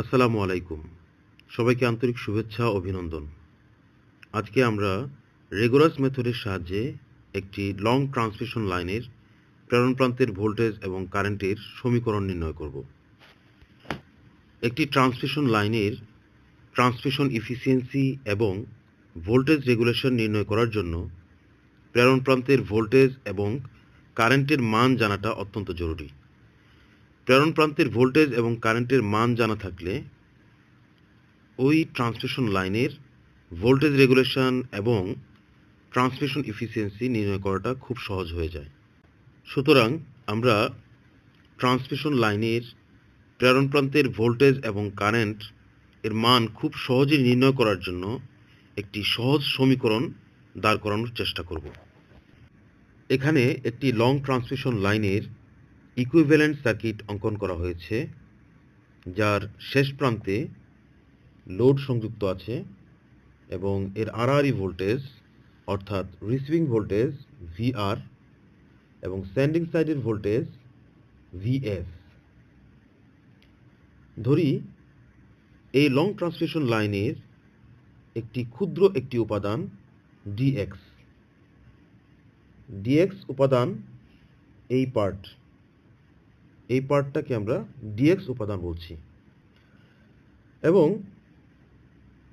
আসসালামু আলাইকুম। সবাইকে আন্তরিক শুভেচ্ছা অভিনন্দন। আজকে আমরা রেগুলাস মেথডের সাহায্যে একটি লং ট্রান্সমিশন লাইনের প্রেরণ প্রান্তের ভোল্টেজ এবং কারেন্টের সমীকরণ নির্ণয় করব। একটি ট্রান্সমিশন লাইনের ট্রান্সমিশন ইফিসিয়েন্সি এবং ভোল্টেজ রেগুলেশন নির্ণয় করার জন্য প্রেরণ প্রান্তের ভোল্টেজ এবং কারেন্টের মান জানাটা অত্যন্ত জরুরি। প্রেরণ প্রান্তের ভোল্টেজ এবং কারেন্টের মান জানা থাকলে ওই ট্রান্সমিশন লাইনের ভোল্টেজ রেগুলেশন এবং ট্রান্সমিশন ইফিসিয়েন্সি নির্ণয় করাটা খুব সহজ হয়ে যায়। সুতরাং আমরা ট্রান্সমিশন লাইনের প্রেরণ প্রান্তের ভোল্টেজ এবং কারেন্ট এর মান খুব সহজে নির্ণয় করার জন্য একটি সহজ সমীকরণ দাঁড় করানোর চেষ্টা করব। এখানে একটি লং ট্রান্সমিশন লাইনের ইকুইভ্যালেন্ট সার্কিট অঙ্কন করা হয়েছে, যার শেষ প্রান্তে লোড সংযুক্ত আছে এবং এর আরআরই ভোল্টেজ অর্থাৎ রিসিভিং ভোল্টেজ ভিআর এবং সেন্ডিং সাইডের ভোল্টেজ ভিএস ধরি, এই লং ট্রান্সমিশন লাইনের একটি ক্ষুদ্র একটি উপাদান ডিএক্স ডিএক্স উপাদান এই পার্ট এই পার্টটাকে আমরা ডিএক্স উপাদান বলছি। এবং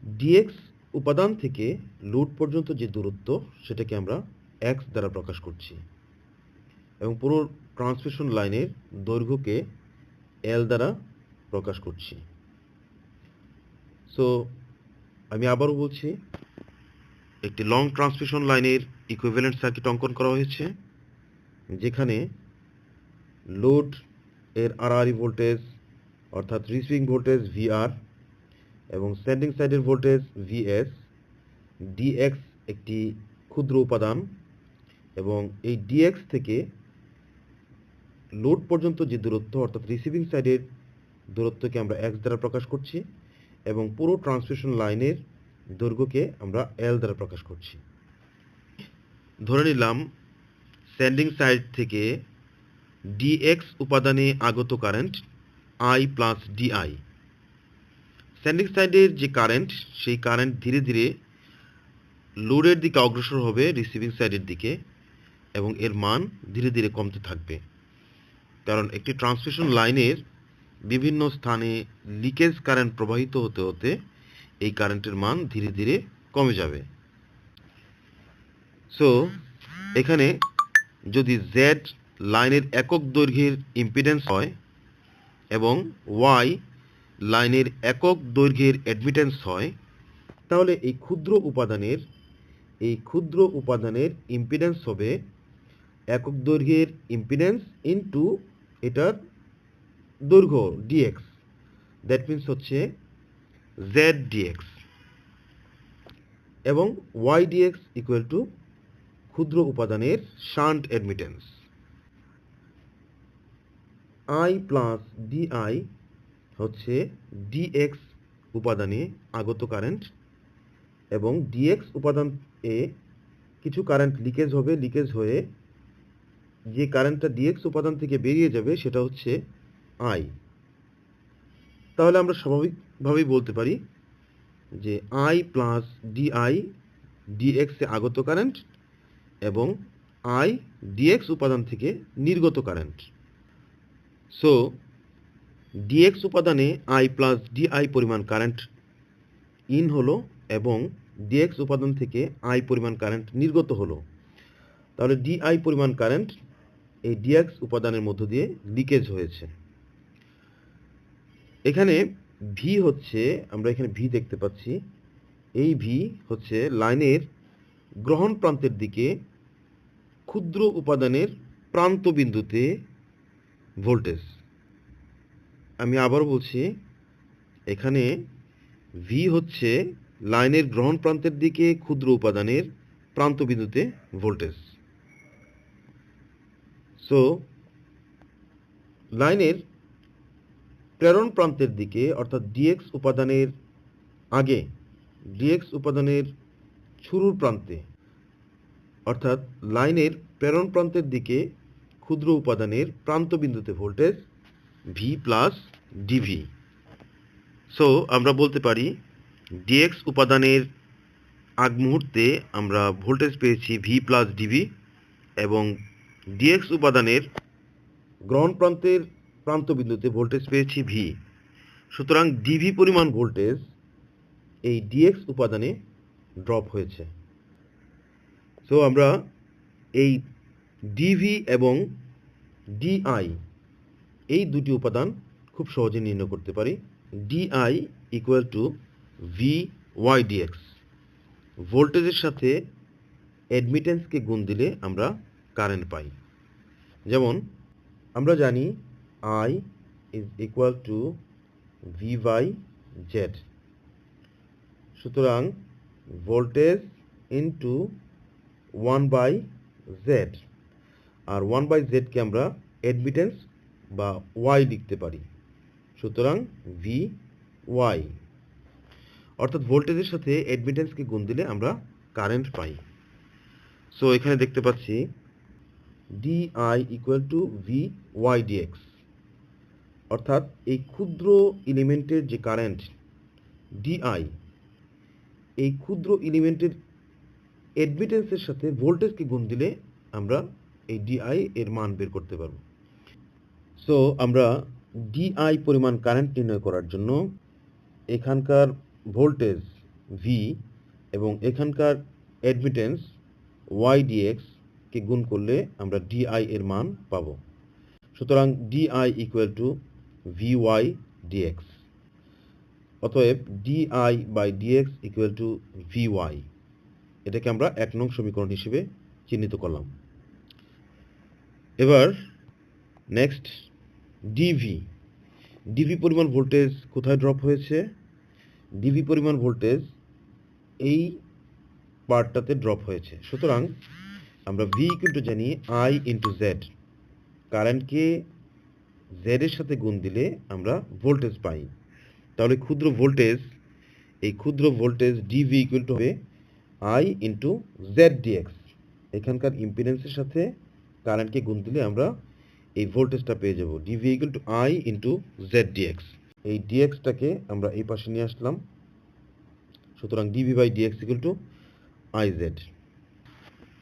ডিএক্স উপাদান থেকে লোড পর্যন্ত যে দূরত্ব, সেটাকে আমরা এক্স দ্বারা প্রকাশ করছি। এবং পুরো ট্রান্সমিশন লাইনের দৈর্ঘ্যকে এল দ্বারা প্রকাশ করছি। সো আমি আবারও বলছি, একটি লং ট্রান্সমিশন লাইনের ইকুইভ্যালেন্ট সার্কিট অঙ্কন করা হয়েছে, যেখানে লোড এর আরআরই ভোল্টেজ, অর্থাৎ রিসিভিং ভোল্টেজ ভিআর এবং সেন্ডিং সাইডের ভোল্টেজ ভিএস, ডিএক্স একটি ক্ষুদ্র উপাদান এবং এই ডিএক্স থেকে লোড পর্যন্ত যে দূরত্ব, অর্থাৎ রিসিভিং সাইডের দূরত্বকে আমরা এক্স দ্বারা প্রকাশ করছি এবং পুরো ট্রান্সমিশন লাইনের দৈর্ঘ্যকে আমরা এল দ্বারা প্রকাশ করছি। ধরে নিলাম, সেন্ডিং সাইড থেকে ডিএক্স উপাদানে আগত current I plus DI sending সাইডের যে কারেন্ট সেই কারেন্ট ধীরে ধীরে লোডের দিকে অগ্রসর হবে রিসিভিং সাইডের দিকে এবং এর মান ধীরে ধীরে কমতে থাকবে। কারণ একটি ট্রান্সমিশন লাইনের বিভিন্ন স্থানে লিকেজ কারেন্ট প্রবাহিত হতে হতে এই কারেন্টের মান ধীরে ধীরে কমে যাবে। সো এখানে যদি জেড লাইনের একক দৈর্ঘ্যের ইম্পিডেন্স হয় এবং ওয়াই লাইনের একক দৈর্ঘ্যের অ্যাডমিটেন্স হয়, তাহলে এই ক্ষুদ্র উপাদানের, এই ক্ষুদ্র উপাদানের ইম্পিডেন্স হবে একক দৈর্ঘ্যের ইম্পিডেন্স ইনটু এটার দৈর্ঘ্য ডিএক্স দ্যাট মিন্স হচ্ছে জেড ডিএক্স এবং ওয়াই ডিএক্স ইকুয়াল টু ক্ষুদ্র উপাদানের shunt admittance I plus DI হচ্ছে ডিএক্স উপাদানে আগত কারেন্ট এবং ডিএক্স উপাদান এ কিছু কারেন্ট লিকেজ হবে লিকেজ হয়ে যে কারেন্টটা ডিএক্স উপাদান থেকে বেরিয়ে যাবে সেটা হচ্ছে আই তাহলে আমরা স্বাভাবিকভাবেই বলতে পারি যে আই প্লাস ডিআই ডিএক্সে আগত কারেন্ট এবং আই ডিএক্স উপাদান থেকে নির্গত কারেন্ট সো ডিএক্স উপাদানে আই প্লাস ডিআই পরিমাণ কারেন্ট ইন হলো এবং ডিএক্স উপাদান থেকে আই পরিমাণ কারেন্ট নির্গত হলো। তাহলে ডিআই পরিমাণ কারেন্ট এই ডিএক্স উপাদানের মধ্য দিয়ে লিকেজ হয়েছে। এখানে ভি হচ্ছে, আমরা এখানে ভি দেখতে পাচ্ছি, এই ভি হচ্ছে লাইনের গ্রহণ প্রান্তের দিকে ক্ষুদ্র উপাদানের প্রান্ত বিন্দুতে ভোল্টেজ। আমি আবার বলছি, এখানে ভি হচ্ছে লাইনের গ্রহণ প্রান্তের দিকে ক্ষুদ্র উপাদানের প্রান্ত বিন্দুতে ভোল্টেজ। সো লাইনের প্রেরণ প্রান্তের দিকে, অর্থাৎ ডিএক্স উপাদানের আগে ডিএক্স উপাদানের শুরুর প্রান্তে, অর্থাৎ লাইনের প্রেরণ প্রান্তের দিকে ক্ষুদ্র উপাদানের প্রান্ত বিন্দুতে voltage V plus DV so আমরা বলতে পারি ডিএক্স উপাদানের আগ মুহূর্তে আমরা ভোল্টেজ পেয়েছি ভি প্লাস ডিভি এবং ডিএক্স উপাদানের গ্রহণ প্রান্তের প্রান্ত বিন্দুতে ভোল্টেজ পেয়েছি ভি সুতরাং ডিভি পরিমাণ ভোল্টেজ এই ডিএক্স উপাদানে ড্রপ হয়েছে। সো আমরা এই ডিভি এবং ডিআই এই দুটি উপাদান খুব সহজে নির্ণয় করতে পারি। DI equal to V Y DX ভোল্টেজের সাথে অ্যাডমিটেন্সকে গুণ দিলে আমরা কারেন্ট পাই। যেমন, আমরা জানি I is equal to V by Z সুতরাং voltage into one by Z R one by জেডকে আমরা অ্যাডমিটেন্স বা ওয়াই লিখতে পারি। সুতরাং ভি ওয়াই অর্থাৎ ভোল্টেজের সাথে অ্যাডমিটেন্সকে গুণ দিলে আমরা কারেন্ট পাই। সো এখানে দেখতে পাচ্ছি DI equal to V Y DX অর্থাৎ এই ক্ষুদ্র এলিমেন্টের যে কারেন্ট ডিআই এই ক্ষুদ্র এলিমেন্টের অ্যাডমিটেন্সের সাথে ভোল্টেজকে গুণ দিলে আমরা এই ডিআই এর মান বের করতে পারব। সো আমরা ডিআই পরিমাণ কারেন্ট নির্ণয় করার জন্য এখানকার ভোল্টেজ ভি এবং এখানকার অ্যাডমিটেন্স ওয়াই ডিএক্স কে গুণ করলে আমরা ডিআই এর মান পাবো। সুতরাং DI equal to V Y DX অতএব DI by DX equal to V Y এটাকে আমরা এক নং সমীকরণ হিসেবে চিহ্নিত করলাম। এবার নেক্সট ডিভি ডিভি পরিমাণ ভোল্টেজ কোথায় ড্রপ হয়েছে? ডিভি পরিমাণ ভোল্টেজ এই পার্টটাতে ড্রপ হয়েছে। সুতরাং আমরা ভি টু জানি আই ইন্টু জেড কারেন্টকে জেডের সাথে গুণ দিলে আমরা ভোল্টেজ পাই। তাহলে ক্ষুদ্র ভোল্টেজ এই ক্ষুদ্র ভোল্টেজ ডিভি ইকুয়াল টু হবে আই ইন্টু জেড ডিএক্স এখানকার ইম্পিডেন্সের সাথে কারেন্টকে গুণ দিলে আমরা এই ভোল্টেজটা পেয়ে যাব DV equal to I into Z DX এই ডিএক্সটাকে আমরা এই পাশে নিয়ে আসলাম। সুতরাং DV by DX equal to I Z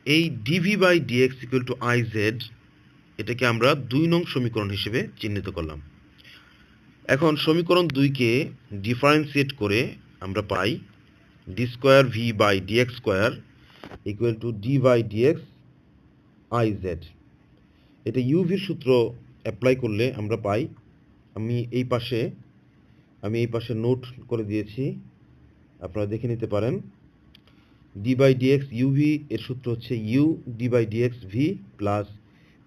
এই DV by DX equal to I Z এটাকে আমরা দুই নং সমীকরণ হিসেবে চিহ্নিত করলাম। এখন সমীকরণ দুইকে ডিফারেন্সিয়েট করে আমরা পাই D square V by DX square equal to D by DX I Z এটা ইউভির সূত্র অ্যাপ্লাই করলে আমরা পাই, আমি এই পাশে, আমি এই পাশে নোট করে দিয়েছি, আপনারা দেখে নিতে পারেন। ডি বাই ডিএক্স ইউভি এর সূত্র হচ্ছে U D by DX V plus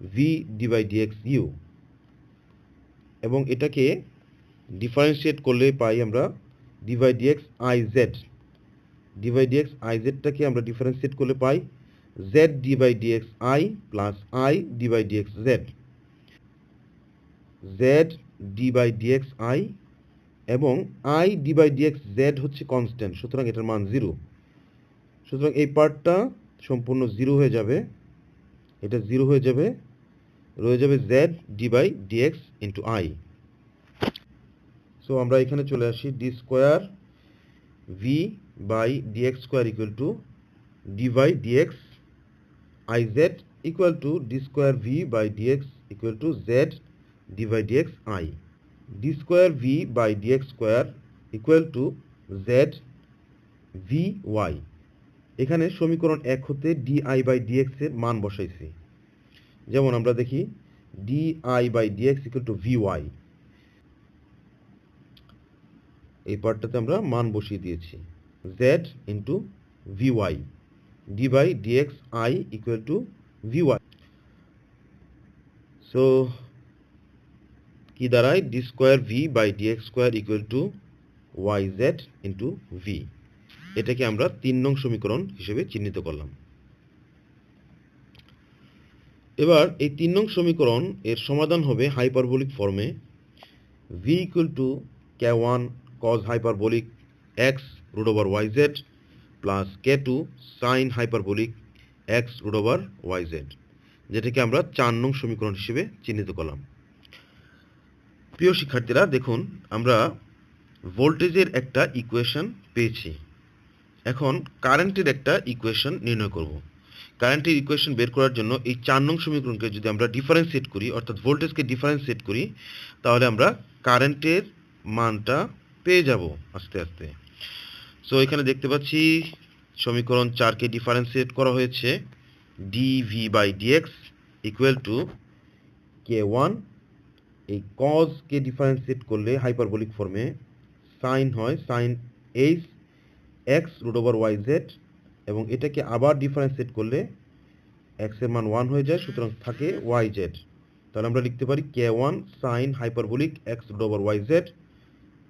V D by DX U এবং এটাকে ডিফারেন্সিয়েট করলে পাই আমরা D by DX I Z D by DX I জেডটাকে আমরা ডিফারেন্সিয়েট করলে পাই Z D by DX I plus I D by DX Z Z D by DX I এবং I D by DX Z হচ্ছে constant সুতরাং এটার মান zero সুতরাং এই পার্টটা সম্পূর্ণ জিরো হয়ে যাবে। এটা জিরো হয়ে যাবে, রয়ে যাবে Z D by DX into I so আমরা এখানে চলে আসি D square V by DX square equal to D by DX Z equal to D square V by DX equal to Z D by DX I D square V by DX square equal to Z V Y এখানে সমীকরণ এক হতে D I by DX এর মান বসাইছি। যেমন আমরা দেখি D I by DX equal to V Y এই পার্টটাতে আমরা মান বসিয়ে দিয়েছি। Z into V Y D by DX I equal to V Y so কি দাঁড়ায় D square V by DX square equal to Y Z into V এটাকে আমরা তিন নং সমীকরণ হিসেবে চিহ্নিত করলাম। এবার এই তিন নং সমীকরণ এর সমাধান হবে হাইপারবোলিক ফর্মে V equal to K one cos hyperbolic X root over Y Z plus K two sine hyperbolic X root over Y Z যেটাকে আমরা চার নং সমীকরণ হিসেবে চিহ্নিত করলাম। প্রিয় শিক্ষার্থীরা, দেখুন, আমরা ভোল্টেজের একটা ইকুয়েশন পেয়েছি। এখন কারেন্টের একটা ইকুয়েশন নির্ণয় করব। কারেন্টের ইকুয়েশন বের করার জন্য এই চার নং সমীকরণকে যদি আমরা ডিফারেন্সিয়েট করি, অর্থাৎ ভোল্টেজকে ডিফারেন্সিয়েট করি, তাহলে আমরা কারেন্টের মানটা পেয়ে যাব আস্তে আস্তে। সো এখানে দেখতে পাচ্ছি সমীকরণ চারকে ডিফারেন্সিয়েট করা হয়েছে। DV by DX equal to K one এই কজকে ডিফারেন্সিয়েট করলে হাইপারবোলিক ফর্মে সাইন হয় sine H X root over Y Z এবং এটাকে আবার ডিফারেন্সিয়েট করলে এক্সের মান ওয়ান হয়ে যায়, সুতরাং থাকে ওয়াই জেড তাহলে আমরা লিখতে পারি K one sine hyperbolic X root over Y Z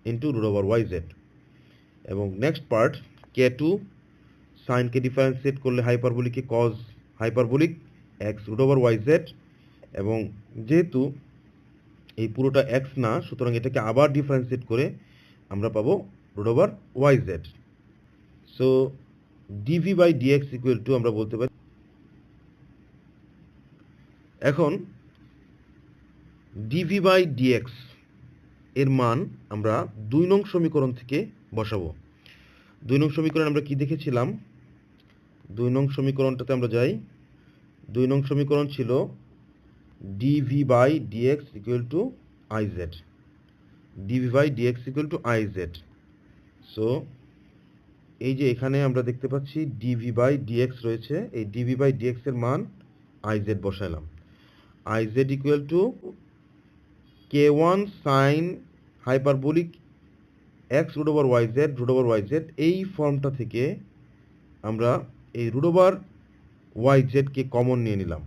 into root over Y Z এবং নেক্সট পার্ট কে টু সাইনকে ডিফারেন্সিয়েট করলে হাইপারবোলিকে cos hyperbolic X root over Y Z এবং যেহেতু এই পুরোটা এক্স না, সুতরাং এটাকে আবার ডিফারেন্সিয়েট করে আমরা পাবো root over Y Z so DV by DX equal to আমরা বলতে পারি, এখন ডিভি বাই ডিএক্স এর মান আমরা দুই নং সমীকরণ থেকে বসাবো। দুই নং সমীকরণ আমরা কি দেখেছিলাম? দুই নং সমীকরণটাতে আমরা যাই। দুই নং সমীকরণ ছিল DV by DX equal to I Z DV by DX equal to I Z so এই যে এখানে আমরা দেখতে পাচ্ছি ডিভি বাই ডিএক্স রয়েছে। এই ডিভি বাই ডিএক্স এর মান I Z বসাইলাম। I Z equal to K one sine hyperbolic X root over Y Z root over Y Z এই ফর্মটা থেকে আমরা এই রুট ওভার ওয়াই জেডকে কমন নিয়ে নিলাম।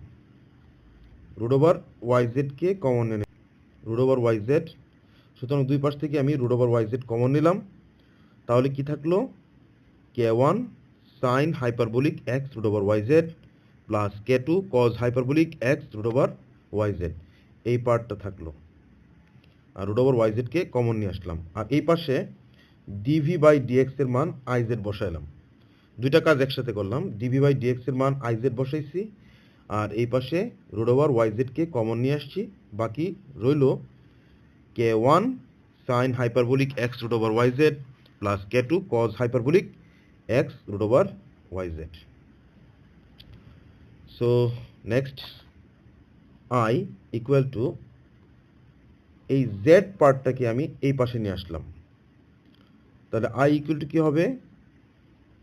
রুট ওভার ওয়াই জেডকে কমন নিয়ে নিলাম। রুট ওভার ওয়াই জেড সুতরাং দুই পাশ থেকে আমি root over Y Z common নিলাম। তাহলে কি থাকল? K one sine hyperbolic X root over Y Z plus K two cos hyperbolic X root over Y Z এই পার্টটা থাকল। রুট ওভার ওয়াই জেডকে কমন নিয়ে আসলাম। আর এই পাশে ডিভি বাই ডিএক্স এর মান আই জেড বসাইলাম। দুইটা কাজ একসাথে করলাম। ডিভি বাই ডিএক্স এর মান আই জেড বসাইছি, আর এই পাশে রুট ওভার ওয়াই জেডকে কমন নিয়ে আসছি। বাকি রইল K one sine hyperbolic X root over Y Z plus K two cos hyperbolic X root over Y Z so next I equal to এই জেড পার্টটাকে আমি এই পাশে নিয়ে আসলাম। তাহলে আই ইকুয়াল টু কী হবে?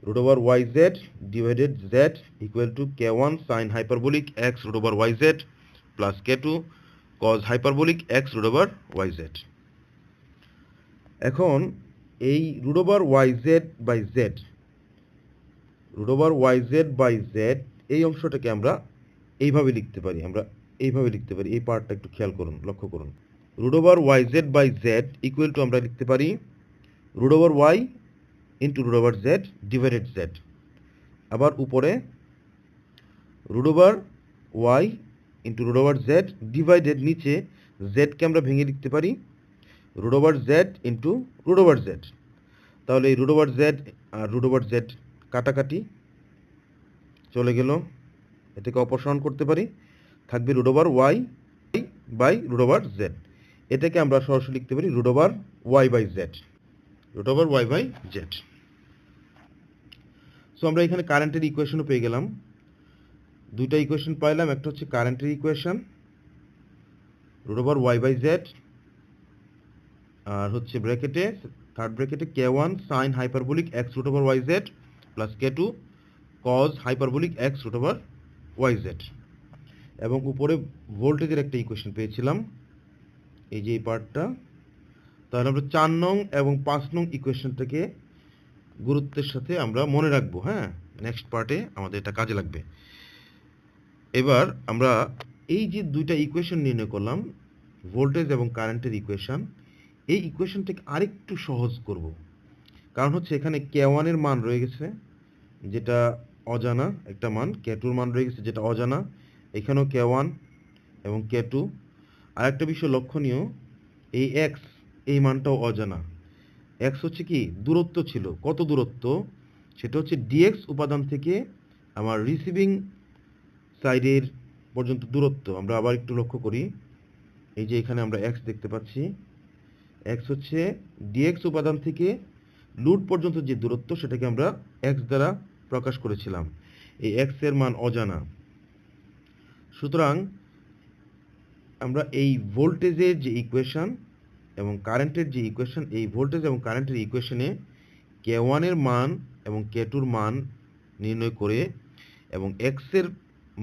Root over Y Z divided Z equal to K one sine hyperbolic X root over Y Z plus K two cos hyperbolic X root over Y Z এখন এই root over Y Z by Z root over Y Z by Z এই অংশটাকে আমরা এইভাবে লিখতে পারি, আমরা এইভাবে লিখতে পারি। এই পার্টটা একটু খেয়াল করুন, লক্ষ্য করুন। Root over Y Z by Z equal to আমরা লিখতে পারি root over Y into root over Z divided Z আবার উপরে root over Y into root over Z divided নিচে জেডকে আমরা ভেঙে লিখতে পারি root over Z into root over Z তাহলে এই রুট ওভার জেড আর রুট ওভার জেড কাটাকাটি চলে গেল এটাকে অপসারণ করতে পারি থাকবে root over Y by root over Z এটাকে আমরা সরাসরি লিখতে পারি root over Y by Z root over Y by Z so আমরা এখানে কারেন্টের ইকুয়েশনও পেয়ে গেলাম। দুইটা ইকুয়েশন পাইলাম, একটা হচ্ছে কারেন্টের equation root over Y by Z আর হচ্ছে ব্র্যাকেটে থার্ড ব্র্যাকেটে K one sine hyperbolic X root over Y Z plus K two cos hyperbolic X root over Y Z এবং উপরে ভোল্টেজের একটা ইকুয়েশন পেয়েছিলাম। এই যে এই পার্টটা, তাহলে আমরা চার নং এবং পাঁচ নং ইকুয়েশনটাকে গুরুত্বের সাথে আমরা মনে রাখব হ্যাঁ? নেক্সট পার্টে আমাদের এটা কাজে লাগবে। এবার আমরা এই যে দুইটা ইকুয়েশন নির্ণয় করলাম ভোল্টেজ এবং কারেন্টের ইকুয়েশন এই ইকুয়েশনটাকে আরেকটু সহজ করব। কারণ হচ্ছে এখানে কে ওয়ানের মান রয়ে গেছে, যেটা অজানা একটা মান কে টুর মান রয়ে গেছে, যেটা অজানা। এখানেও কে ওয়ান এবং কে টু আরেকটা বিষয় লক্ষণীয়, এই এক্স এই মানটাও অজানা। এক্স হচ্ছে কি? দূরত্ব ছিল। কত দূরত্ব? সেটা হচ্ছে ডিএক্স উপাদান থেকে আমার রিসিভিং সাইডের পর্যন্ত দূরত্ব। আমরা আবার একটু লক্ষ্য করি। এই যে এখানে আমরা এক্স দেখতে পাচ্ছি। এক্স হচ্ছে ডিএক্স উপাদান থেকে লুট পর্যন্ত যে দূরত্ব, সেটাকে আমরা এক্স দ্বারা প্রকাশ করেছিলাম। এই এক্সের মান অজানা। সুতরাং আমরা এই ভোল্টেজের যে ইকুয়েশন এবং কারেন্টের যে ইকুয়েশন এই ভোল্টেজ এবং কারেন্টের ইকুয়েশনে কে ওয়ানের মান এবং কে টুর মান নির্ণয় করে এবং এক্সের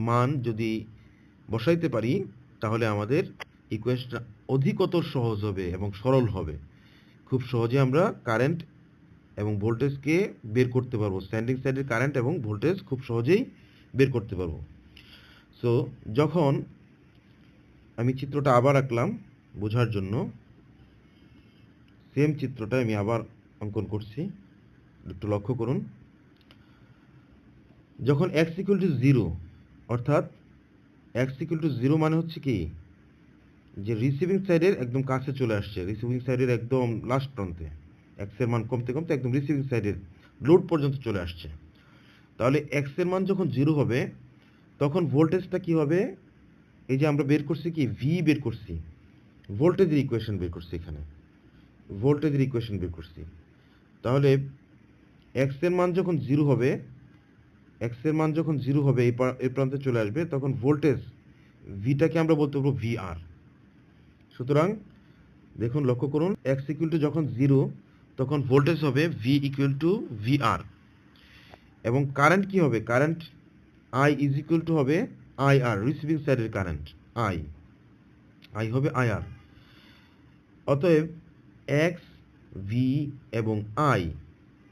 মান যদি বসাইতে পারি, তাহলে আমাদের ইকুয়েশনটা অধিকতর সহজ হবে এবং সরল হবে। খুব সহজে আমরা কারেন্ট এবং ভোল্টেজকে বের করতে পারব। স্ট্যান্ডিং সাইডের কারেন্ট এবং ভোল্টেজ খুব সহজেই বের করতে পারব। সো যখন আমি চিত্রটা আবার আঁকলাম বোঝার জন্য। সেম চিত্রটা আমি আবার অঙ্কন করছি। একটু লক্ষ্য করুন। যখন এক্স ইকুয়াল টু জিরো অর্থাৎ এক্স ইকুয়াল টু জিরো মানে হচ্ছে কি? যে রিসিভিং সাইডের একদম কাছে চলে আসছে রিসিভিং সাইডের একদম লাস্ট প্রান্তে। এক্সের মান কমতে কমতে একদম রিসিভিং সাইডের লোড পর্যন্ত চলে আসছে। তাহলে এক্সের মান যখন জিরো হবে, তখন ভোল্টেজটা কি হবে? এই যে আমরা বের করছি কি? ভি বের করছি। ভোল্টেজের ইকুয়েশন বের করছি এখানে। ভোল্টেজের ইকুয়েশন বের করছি। তাহলে এক্সের মান যখন জিরো হবে এক্সের মান যখন জিরো হবে, এই প্রান্তে চলে আসবে, তখন ভোল্টেজ ভিটাকে আমরা বলতে পারব ভি আর সুতরাং দেখুন, লক্ষ্য করুন এক্স ইকুয়াল টু যখন জিরো তখন ভোল্টেজ হবে V equal to V R এবং কারেন্ট কি হবে? Current I is equal to হবে আই আর রিসিভিং সাইডের কারেন্ট আই আই হবে আই আর অতএব এক্স ভি এবং আই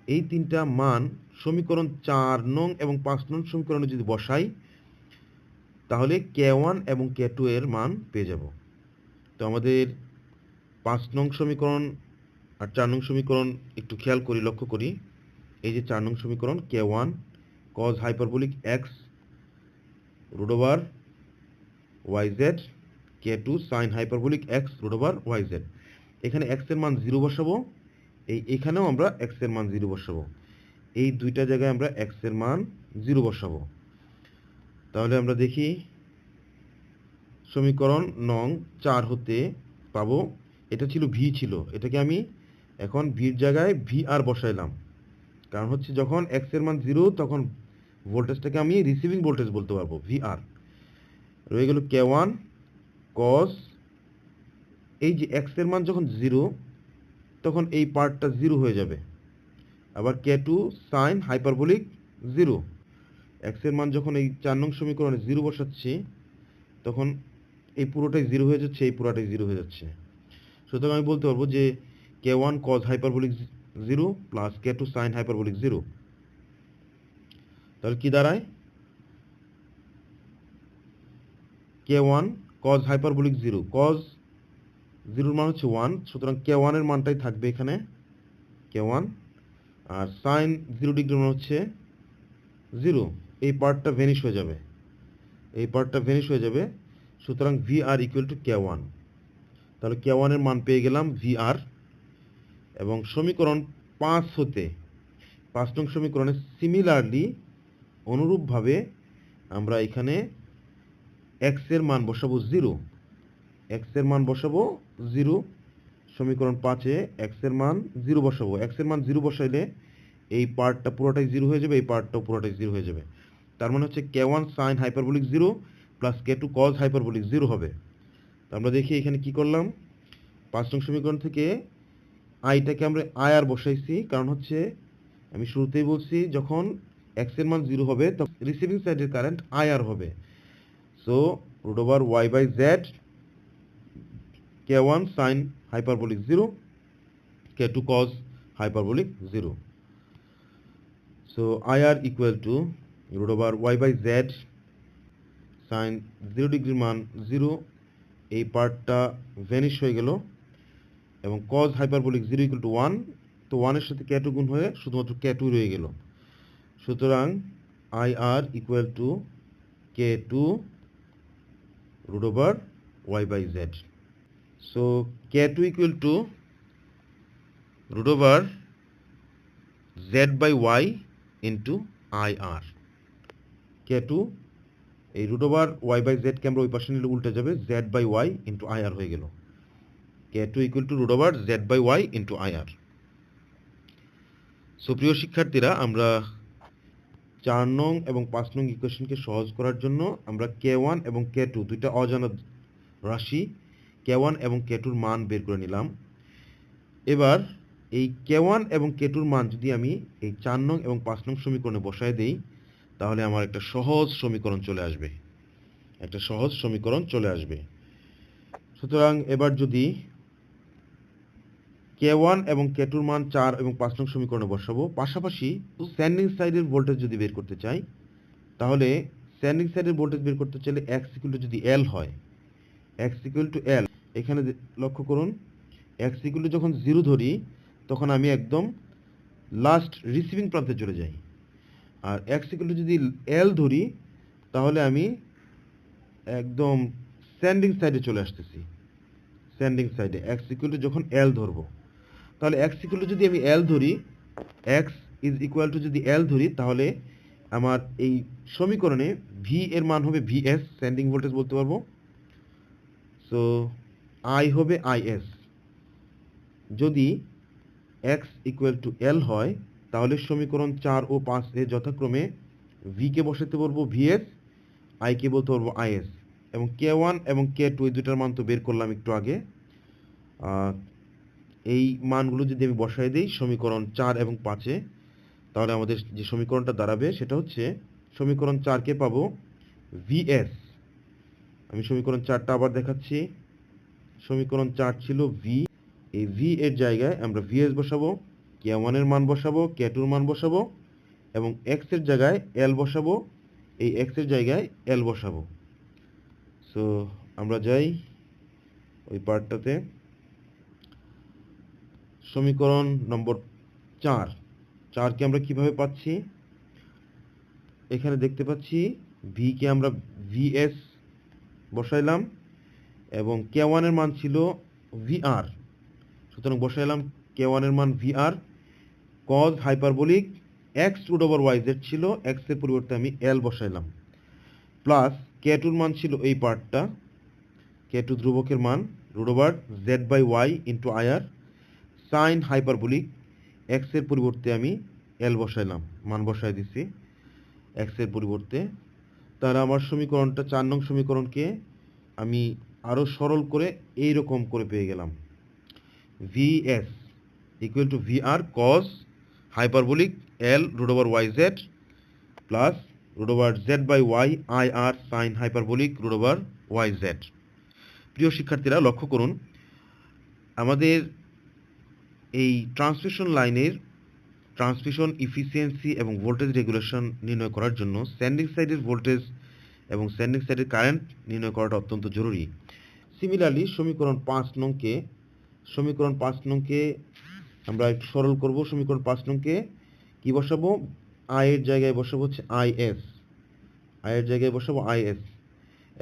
এই তিনটা মান সমীকরণ চার নং এবং পাঁচ নং সমীকরণে যদি বসাই, তাহলে কে ওয়ান এবং কে টু এর মান পেয়ে যাব। তো আমাদের পাঁচ নং সমীকরণ আর চার নং সমীকরণ একটু খেয়াল করি লক্ষ্য করি। এই যে চার নং সমীকরণ K one cos hyperbolic X root over Y Z K two, sine hyperbolic X root over Y Z এখানে এক্সের মান জিরো বসাবো, এই এখানেও আমরা এক্সের মান জিরো বসাবো। এই দুইটা জায়গায় আমরা এক্সের মান জিরো বসাবো। তাহলে আমরা দেখি, সমীকরণ নং চার হতে পাবো, এটা ছিল ভি ছিল, এটাকে আমি এখন ভির জায়গায় ভি আর বসাইলাম। কারণ হচ্ছে যখন এক্সের মান জিরো, তখন ভোল্টেজটাকে আমি রিসিভিং ভোল্টেজ বলতে পারব ভি আর রয়ে গেল কে ওয়ান কস এই যে এক্সের মান যখন জিরো তখন এই পার্টটা জিরো হয়ে যাবে। আবার K two sine hyperbolic zero এক্সের মান যখন এই চার নং সমীকরণে জিরো বসাচ্ছি, তখন এই পুরোটাই জিরো হয়ে যাচ্ছে, এই পুরোটাই জিরো হয়ে যাচ্ছে। সুতরাং আমি বলতে পারব যে K one cos hyperbolic zero plus K two sine hyperbolic zero তাহলে কি দাঁড়ায়? K one cos hyperbolic zero cos জিরোর মান হচ্ছে ওয়ান সুতরাং কে ওয়ানের মানটাই থাকবে এখানে কে ওয়ান আর সাইন জিরো ডিগ্রির মান হচ্ছে জিরো এই পার্টটা ভেনিশ হয়ে যাবে। এই পার্টটা ভেনিশ হয়ে যাবে, সুতরাং V R equal to K one তাহলে কে ওয়ানের মান পেয়ে গেলাম ভি আর এবং সমীকরণ পাঁচ হতে, পাঁচ নং সমীকরণে সিমিলারলি অনুরূপভাবে আমরা এখানে এক্সের মান বসাবো জিরো এক্সের মান বসাবো জিরো সমীকরণ পাঁচে এক্সের মান জিরো বসাবো। এক্সের মান জিরো বসাইলে এই পার্টটা পুরোটাই জিরো হয়ে যাবে, এই পার্টটাও পুরোটাই জিরো হয়ে যাবে। তার মানে হচ্ছে K one sine hyperbolic zero plus K two cos hyperbolic zero হবে। তো আমরা দেখি এখানে কি করলাম? পাঁচ নং সমীকরণ থেকে আইটাকে আমরা আই আর বসাইছি। কারণ হচ্ছে আমি শুরুতেই বলছি, যখন এক্সের মান জিরো হবে তখন রিসিভিং সাইডের কারেন্ট আই আর হবে। So root over Y by Z K one sine hyperbolic zero K two cos zero so I R equal to root over Y by Z sine zero ডিগ্রির মান zero এই পার্টটা vanish হয়ে গেল, এবং cos hyperbolic zero equal to one তো ওয়ানের সাথে কে টু গুণ হয়ে শুধুমাত্র কে টু রয়ে গেল। সুতরাং I R equal to K two root over y by z. So k2 equal to root over z by y into ir. k2 এই রুট ওভার ওয়াই বাই জেডকে আমরা ওই পাশে নিলে উল্টে যাবে Z by Y into I R হয়ে গেল K two equal to root over Z by Y into I R সুপ্রিয় শিক্ষার্থীরা, আমরা চার নং এবং পাঁচ নং ইকুয়েশনকে সহজ করার জন্য আমরা কে ওয়ান এবং কে টু দুইটা অজানা রাশি কে ওয়ান এবং কে টুর মান বের করে নিলাম। এবার এই কে ওয়ান এবং কে টুর মান যদি আমি এই চার নং এবং পাঁচ নং সমীকরণে বসায় দেই, তাহলে আমার একটা সহজ সমীকরণ চলে আসবে। একটা সহজ সমীকরণ চলে আসবে। সুতরাং এবার যদি কে ওয়ান এবং কে টুর মান চার এবং পাঁচ নং সমীকরণে বসাবো। পাশাপাশি স্যান্ডিং সাইডের ভোল্টেজ যদি বের করতে চাই, তাহলে স্যান্ডিং সাইডের ভোল্টেজ বের করতে চাইলে এক্স ইকুয়াল টু যদি এল হয় এক্স ইকুয়াল টু এল এখানে লক্ষ্য করুন এক্স ইকুয়াল টু যখন জিরো ধরি, তখন আমি একদম লাস্ট রিসিভিং প্রান্তে চলে যাই। আর এক্স ইকুয়াল টু যদি এল ধরি, তাহলে আমি একদম স্যান্ডিং সাইডে চলে আসতেছি। স্যান্ডিং সাইডে এক্স ইকুয়াল টু যখন এল ধরবো। তাহলে এক্স ইকুয়াল যদি আমি এল ধরি এক্স ইজ ইকুয়াল টু যদি এল ধরি, তাহলে আমার এই সমীকরণে ভি এর মান হবে ভি এস স্যান্ডিং ভোল্টেজ বলতে পারব। সো আই হবে আই এস যদি এক্স ইকুয়াল টু এল হয়, তাহলে সমীকরণ চার ও পাঁচ এ যথাক্রমে ভিকে বসাতে পারব ভিএস আইকে বলতে পারব আইএস এবং কে ওয়ান এবং কে টু এই দুটার মান তো বের করলাম একটু আগে। এই মানগুলো যদি আমি বসাই দিই সমীকরণ চার এবং পাঁচে, তাহলে আমাদের যে সমীকরণটা দাঁড়াবে সেটা হচ্ছে সমীকরণ চারকে পাবো ভিএস আমি সমীকরণ চারটা আবার দেখাচ্ছি। সমীকরণ চার ছিল ভি এই ভি এর জায়গায় আমরা ভিএস বসাবো কে ওয়ানের মান বসাবো কে টুর মান বসাবো এবং এক্সের জায়গায় এল বসাবো, এই এক্সের জায়গায় এল বসাবো। সো আমরা যাই ওই পার্টটাতে সমীকরণ নম্বর চার। চারকে আমরা কীভাবে পাচ্ছি? এখানে দেখতে পাচ্ছি ভি কে আমরা ভিএস বসাইলাম এবং কে ওয়ানের মান ছিল ভিআর সুতরাং বসাইলাম কে ওয়ানের মান VR cos hyperbolic X root over Y Z ছিল এক্সের পরিবর্তে আমি এল বসাইলাম। প্লাস কে টুর মান ছিল এই পার্টটা কে টু ধ্রুবকের মান root over Z by Y into IR sine hyperbolic এক্সের পরিবর্তে আমি এল বসাইলাম, মান বসাই দিছি। এক্সের পরিবর্তে তাহলে আমার সমীকরণটা চার নং সমীকরণকে আমি আরও সরল করে এই রকম করে পেয়ে গেলাম। V S equal to VR cos hyperbolic L root over Y Z plus root over Z by Y I R sine hyperbolic root over Y Z প্রিয় শিক্ষার্থীরা, লক্ষ্য করুন, আমাদের এই ট্রান্সমিশন লাইনের ট্রান্সমিশন ইফিসিয়েন্সি এবং ভোল্টেজ রেগুলেশন নির্ণয় করার জন্য স্যান্ডিং সাইডের ভোল্টেজ এবং স্যান্ডিং সাইডের কারেন্ট নির্ণয় করাটা অত্যন্ত জরুরি। সিমিলারলি সমীকরণ পাঁচ নংকে, সমীকরণ পাঁচ নংকে আমরা একটু সরল করব। সমীকরণ পাঁচ নংকে কি বসাবো? আই এর জায়গায় বসাবো হচ্ছে আই এস আই এর জায়গায় বসাবো আই এস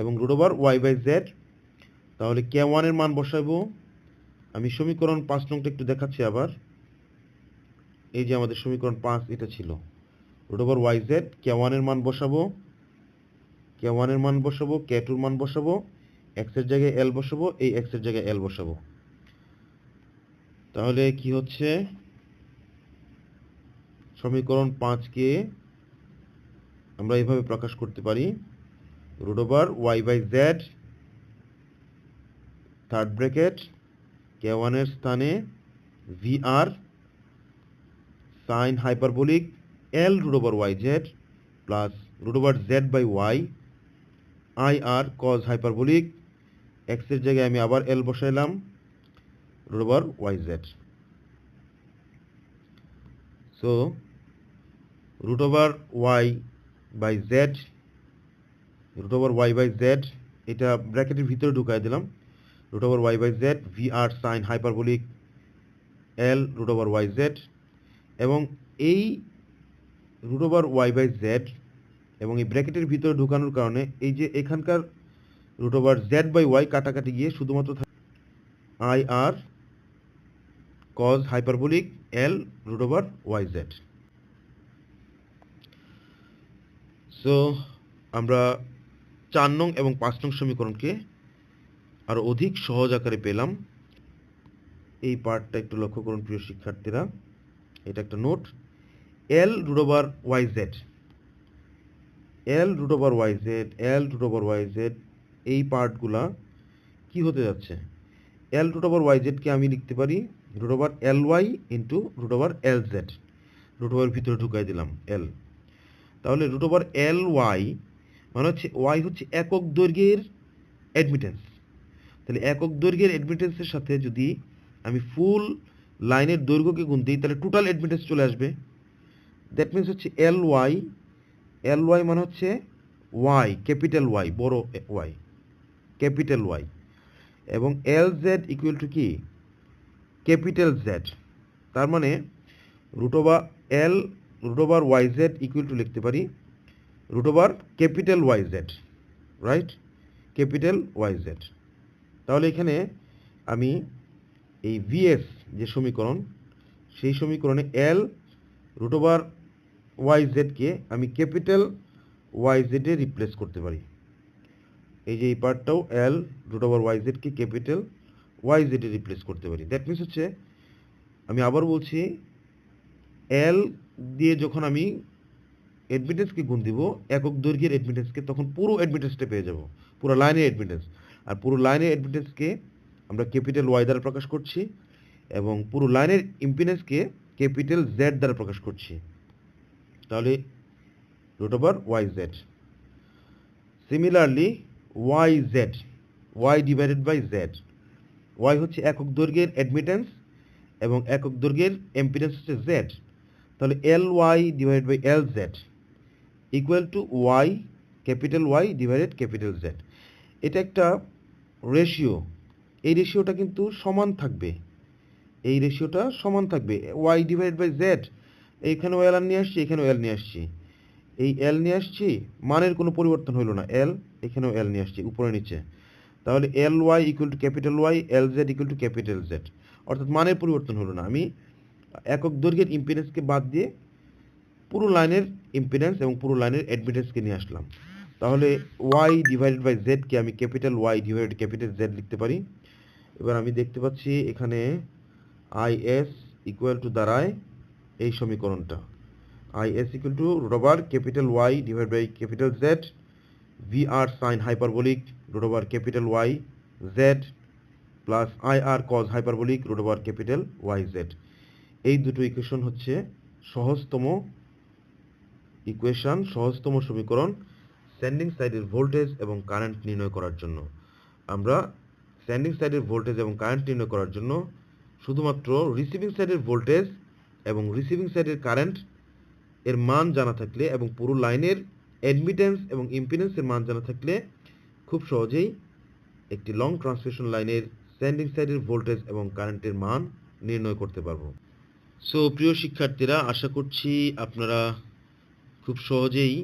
এবং root over Y by Z তাহলে কে ওয়ানের মান বসাবো। আমি সমীকরণ পাঁচ নংটা একটু দেখাচ্ছি আবার। এই যে আমাদের সমীকরণ পাঁচ, এটা ছিল। Root over Y Z K ওয়ানের মান বসাবো। কে ওয়ানের মান বসাবো কে টুর মান বসাবো এক্সের জায়গায় এল বসাবো, এই এক্সের জায়গায় এল বসাবো। তাহলে কি হচ্ছে? সমীকরণ পাঁচকে আমরা এইভাবে প্রকাশ করতে পারি। Root over Y by Z third bracket K ওয়ানের স্থানে V R sine hyperbolic L root over Y Z plus root over Z by Y I R cos hyperbolic এক্সের জায়গায় আমি আবার L বসাইলাম root over Y Z so root over Y by Z root over Y by Z এটা ব্র্যাকেটের ভিতরে ঢুকাই দিলাম। Over Y by Z V R sine hyperbolic L root over Y Z এবং এই root over Y by Z এবং এই ব্র্যাকেটের ভিতরে ঢুকানোর কারণে এই যে এখানকার root over Z by Y কাটাকাটি গিয়ে শুধুমাত্র I R cos hyperbolic L root over Y Z so আমরা চার নং এবং পাঁচ নং সমীকরণকে আরও অধিক সহজ আকারে পেলাম। এই পার্টটা একটু লক্ষ্য করুন, প্রিয় শিক্ষার্থীরা। এটা একটা note. L root over Y Z L root over Y Z L root over Y Z এই পার্টগুলা কি হতে যাচ্ছে? এল রুট ওভার ওয়াই জেডকে আমি লিখতে পারি root over L Y into root over L Z root over ভিতরে ঢুকাই দিলাম এল তাহলে রুট ওভার এল ওয়াই মানে হচ্ছে ওয়াই হচ্ছে একক দৈর্ঘ্যের অ্যাডমিটেন্স তাহলে একক দৈর্ঘ্যের অ্যাডমিটেন্সের সাথে যদি আমি ফুল লাইনের দৈর্ঘ্যকে গুণ দিই, তাহলে টোটাল অ্যাডমিটেন্স চলে আসবে। দ্যাট মিনস হচ্ছে এল ওয়াই এল ওয়াই মানে হচ্ছে ওয়াই ক্যাপিটাল ওয়াই বড় ওয়াই ক্যাপিটাল ওয়াই এবং এল জেড ইকুয়াল টু কি? ক্যাপিটাল জেড তার মানে root L root over Y Z equal to লিখতে পারি root over capital Y Z right capital Y Z তাহলে এখানে আমি এই ভিএস যে সমীকরণ, সেই সমীকরণে এল রুট ওভার ওয়াই জেডকে আমি ক্যাপিটাল ওয়াই জেডে রিপ্লেস করতে পারি। এই যে এই পার্টটাও এল রুট ওভার ওয়াই জেডকে ক্যাপিটাল ওয়াই জেডে রিপ্লেস করতে পারি। দ্যাট মিনস হচ্ছে আমি আবার বলছি এল দিয়ে যখন আমি অ্যাডমিটেন্সকে গুণ দিব, একক দৈর্ঘ্যের অ্যাডমিটেন্সকে তখন পুরো অ্যাডমিটেন্সটা পেয়ে যাব, পুরো লাইনের অ্যাডমিটেন্স আর পুরো লাইনের অ্যাডমিটেন্সকে আমরা ক্যাপিটাল ওয়াই দ্বারা প্রকাশ করছি এবং পুরো লাইনের ইম্পিডেন্সকে ক্যাপিটাল জেড দ্বারা প্রকাশ করছি। তাহলে root over Y Z similarly Y Z Y divided by Z Y হচ্ছে একক দৈর্ঘ্যের অ্যাডমিটেন্স এবং একক দৈর্ঘ্যের এম্পিডেন্স হচ্ছে জেড তাহলে L Y divide by L Z equal to Y capital Y divided capital Z এটা একটা রেশিও এই রেশিওটা কিন্তু সমান থাকবে। এই রেশিওটা সমান থাকবে। ওয়াই ডিভাইড বাই জেড এইখানেও এল আর নিয়ে আসছি, এখানেও এল নিয়ে আসছি। এই এল নিয়ে আসছি, মানের কোনো পরিবর্তন হলো না। এল এখানেও এল নিয়ে আসছি, উপরে নিচে। তাহলে L Y equal to capital Y L Z equal to capital Z অর্থাৎ মানের পরিবর্তন হলো না। আমি একক দৈর্ঘ্যের ইম্পিডেন্সকে বাদ দিয়ে পুরো লাইনের ইম্পিডেন্স এবং পুরো লাইনের অ্যাডমিটেন্সকে নিয়ে আসলাম। তাহলে ওয়াই ডিভাইডেড বাই জেডকে আমি capital Y divided capital Z লিখতে পারি। এবার আমি দেখতে পাচ্ছি এখানে আই এস ইকুয়াল টু দাঁড়ায় এই সমীকরণটা। I S equal to root over capital Y divide by capital Z V R sine hyperbolic over capital Y Z plus I R cos hyperbolic over capital Y Z এই দুটো equation হচ্ছে সহজতম equation সহজতম সমীকরণ। Sanding সাইডের voltage এবং current নির্ণয় করার জন্য। আমরা স্যান্ডিং সাইডের ভোল্টেজ এবং কারেন্ট নির্ণয় করার জন্য শুধুমাত্র রিসিভিং সাইডের ভোল্টেজ এবং রিসিভিং সাইডের কারেন্ট এর মান জানা থাকলে এবং পুরো লাইনের অ্যাডমিটেন্স এবং ইম্পিডেন্সের মান জানা থাকলে খুব সহজেই একটি লং ট্রান্সমিশন লাইনের স্যান্ডিং সাইডের ভোল্টেজ এবং কারেন্টের মান নির্ণয় করতে পারব। সো প্রিয় শিক্ষার্থীরা, আশা করছি আপনারা খুব সহজেই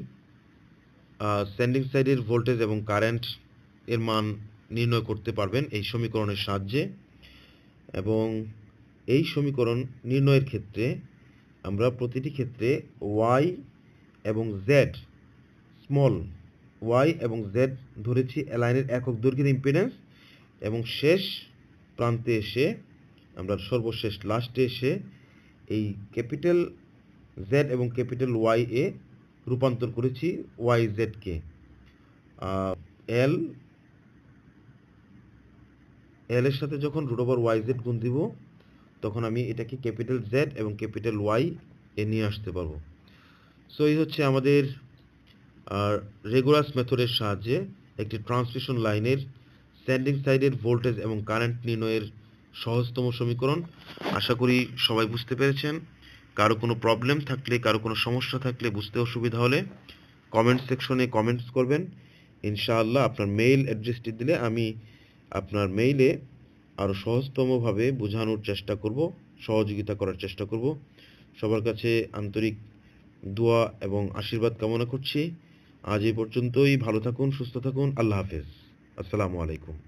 স্যান্ডিং সাইডের ভোল্টেজ এবং কারেন্ট এর মান নির্ণয় করতে পারবেন এই সমীকরণের সাহায্যে। এবং এই সমীকরণ নির্ণয়ের ক্ষেত্রে আমরা প্রতিটি ক্ষেত্রে ওয়াই এবং জেড স্মল ওয়াই এবং জেড ধরেছি লাইনের একক দৈর্ঘ্যের ইম্পিডেন্স এবং শেষ প্রান্তে এসে আমরা সর্বশেষ লাস্টে এসে এই ক্যাপিটাল জেড এবং ক্যাপিটাল ওয়াই এ রূপান্তর করেছি ওয়াই জেডকে এল এল এর সাথে যখন রুট ওভার ওয়াই জেড গুণ দিব, তখন আমি এটাকে ক্যাপিটাল জেড এবং ক্যাপিটাল ওয়াই এ নিয়ে আসতে পারব। সো এই হচ্ছে আমাদের রেগুলাস মেথডের সাহায্যে একটি ট্রান্সমিশন লাইনের স্ট্যান্ডিং সাইডের ভোল্টেজ এবং কারেন্ট নির্ণয়ের সহজতম সমীকরণ। আশা করি সবাই বুঝতে পেরেছেন। কারও কোনো প্রবলেম থাকলে, কারও কোনো সমস্যা থাকলে বুঝতে অসুবিধা হলে কমেন্ট সেকশনে কমেন্টস করবেন। ইনশাআল্লাহ আপনার মেইল অ্যাড্রেসটি দিলে আমি আপনার মেইলে আরও সহজতমভাবে বোঝানোর চেষ্টা করব, সহযোগিতা করার চেষ্টা করব। সবার কাছে আন্তরিক দোয়া এবং আশীর্বাদ কামনা করছি। আজ এই পর্যন্তই, ভালো থাকুন, সুস্থ থাকুন, আল্লাহ হাফেজ। আসসালামু আলাইকুম।